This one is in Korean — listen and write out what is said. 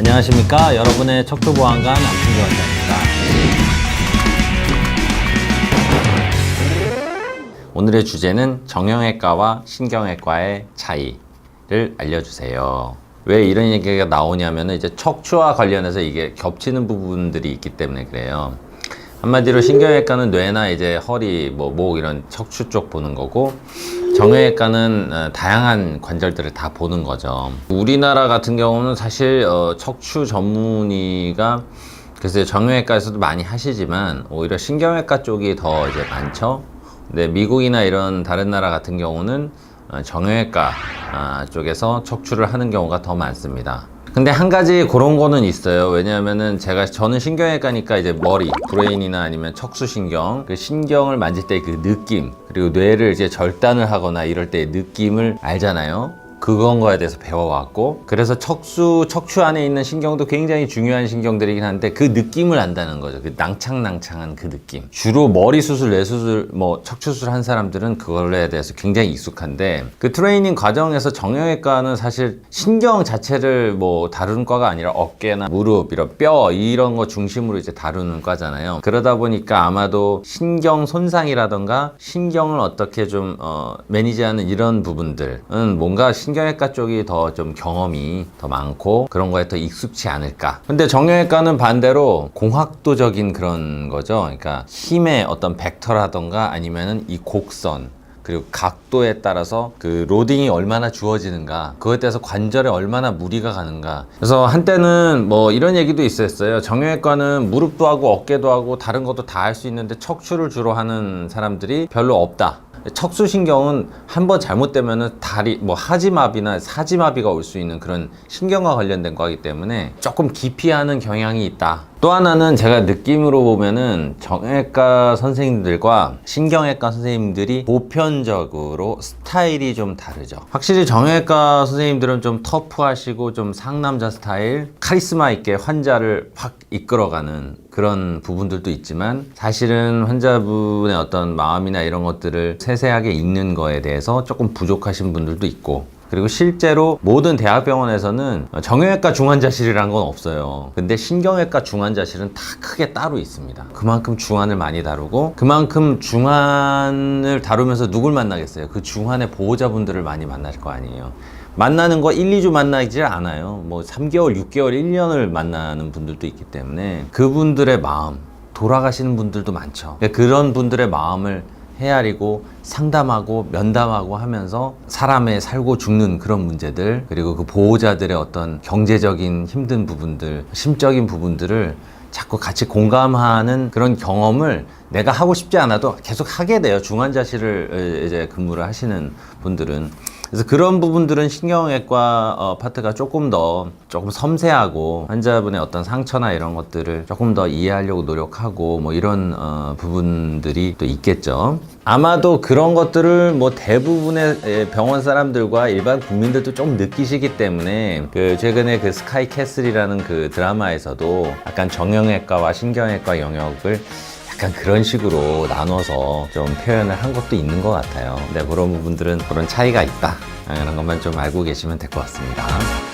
안녕하십니까. 여러분의 척추보안관 안승규 원장입니다. 오늘의 주제는 정형외과와 신경외과의 차이를 알려주세요. 왜 이런 얘기가 나오냐면은 이제 척추와 관련해서 이게 겹치는 부분들이 있기 때문에 그래요. 한마디로 신경외과는 뇌나 이제 허리, 뭐 목 이런 척추 쪽 보는 거고 정형외과는 어, 다양한 관절들을 다 보는 거죠. 우리나라 같은 경우는 사실 어, 척추 전문의가 그래서 정형외과에서도 많이 하시지만 오히려 신경외과 쪽이 더 이제 많죠. 근데 미국이나 이런 다른 나라 같은 경우는 어, 정형외과 아, 쪽에서 척추를 하는 경우가 더 많습니다. 근데 한 가지 그런 거는 있어요. 왜냐하면은 제가 저는 신경외과니까 이제 머리, 브레인이나 아니면 척수신경, 그 신경을 만질 때 그 느낌, 그리고 뇌를 이제 절단을 하거나 이럴 때 느낌을 알잖아요. 그건 거에 대해서 배워왔고 그래서 척수 척추 안에 있는 신경도 굉장히 중요한 신경들이긴 한데 그 느낌을 안다는 거죠. 그 낭창낭창한 그 느낌. 주로 머리 수술 뇌 수술 뭐 척추 수술 한 사람들은 그걸에 대해서 굉장히 익숙한데 그 트레이닝 과정에서 정형외과는 사실 신경 자체를 뭐 다루는 과가 아니라 어깨나 무릎 이런 뼈 이런 거 중심으로 이제 다루는 과잖아요. 그러다 보니까 아마도 신경 손상이라던가 신경을 어떻게 좀 어, 매니지하는 이런 부분들은 뭔가 신 경외과 쪽이 더 좀 경험이 더 많고 그런 거에 더 익숙치 않을까. 근데 정형외과는 반대로 공학도적인 그런 거죠. 그러니까 힘의 어떤 벡터라던가 아니면은 이 곡선 그리고 각도에 따라서 그 로딩이 얼마나 주어지는가 그거에 따라서 관절에 얼마나 무리가 가는가 그래서 한때는 뭐 이런 얘기도 있었어요 정형외과는 무릎도 하고 어깨도 하고 다른 것도 다 할 수 있는데 척추를 주로 하는 사람들이 별로 없다 척수신경은 한번 잘못되면은 다리 뭐 하지마비나 사지마비가 올 수 있는 그런 신경과 관련된 거기 때문에 조금 기피하는 경향이 있다. 또 하나는 제가 느낌으로 보면은 정형외과 선생님들과 신경외과 선생님들이 보편적으로 스타일이 좀 다르죠. 확실히 정형외과 선생님들은 좀 터프하시고 좀 상남자 스타일, 카리스마 있게 환자를 확 이끌어가는 그런 부분들도 있지만 사실은 환자분의 어떤 마음이나 이런 것들을 세세하게 읽는 거에 대해서 조금 부족하신 분들도 있고 그리고 실제로 모든 대학병원에서는 정형외과 중환자실이라는 건 없어요. 근데 신경외과 중환자실은 다 크게 따로 있습니다. 그만큼 중환을 많이 다루고 그만큼 중환을 다루면서 누굴 만나겠어요? 그 중환의 보호자분들을 많이 만날 거 아니에요. 만나는 거 1, 2주 만나질 않아요. 뭐 3개월, 6개월, 1년을 만나는 분들도 있기 때문에 그분들의 마음, 돌아가시는 분들도 많죠. 그런 분들의 마음을 헤아리고 상담하고 면담하고 하면서 사람의 살고 죽는 그런 문제들 그리고 그 보호자들의 어떤 경제적인 힘든 부분들 심적인 부분들을 자꾸 같이 공감하는 그런 경험을 내가 하고 싶지 않아도 계속 하게 돼요 중환자실을 이제 근무를 하시는 분들은 그래서 그런 부분들은 신경외과 어, 파트가 조금 더 조금 섬세하고 환자분의 어떤 상처나 이런 것들을 조금 더 이해하려고 노력하고 뭐 이런 어, 부분들이 또 있겠죠. 아마도 그런 것들을 뭐 대부분의 예, 병원 사람들과 일반 국민들도 좀 느끼시기 때문에 그 최근에 그 스카이 캐슬이라는 그 드라마에서도 약간 정형외과와 신경외과 영역을 약간 그런 식으로 나눠서 좀 표현을 한 것도 있는 것 같아요. 근데 그런 부분들은 그런 차이가 있다. 이런 것만 좀 알고 계시면 될 것 같습니다.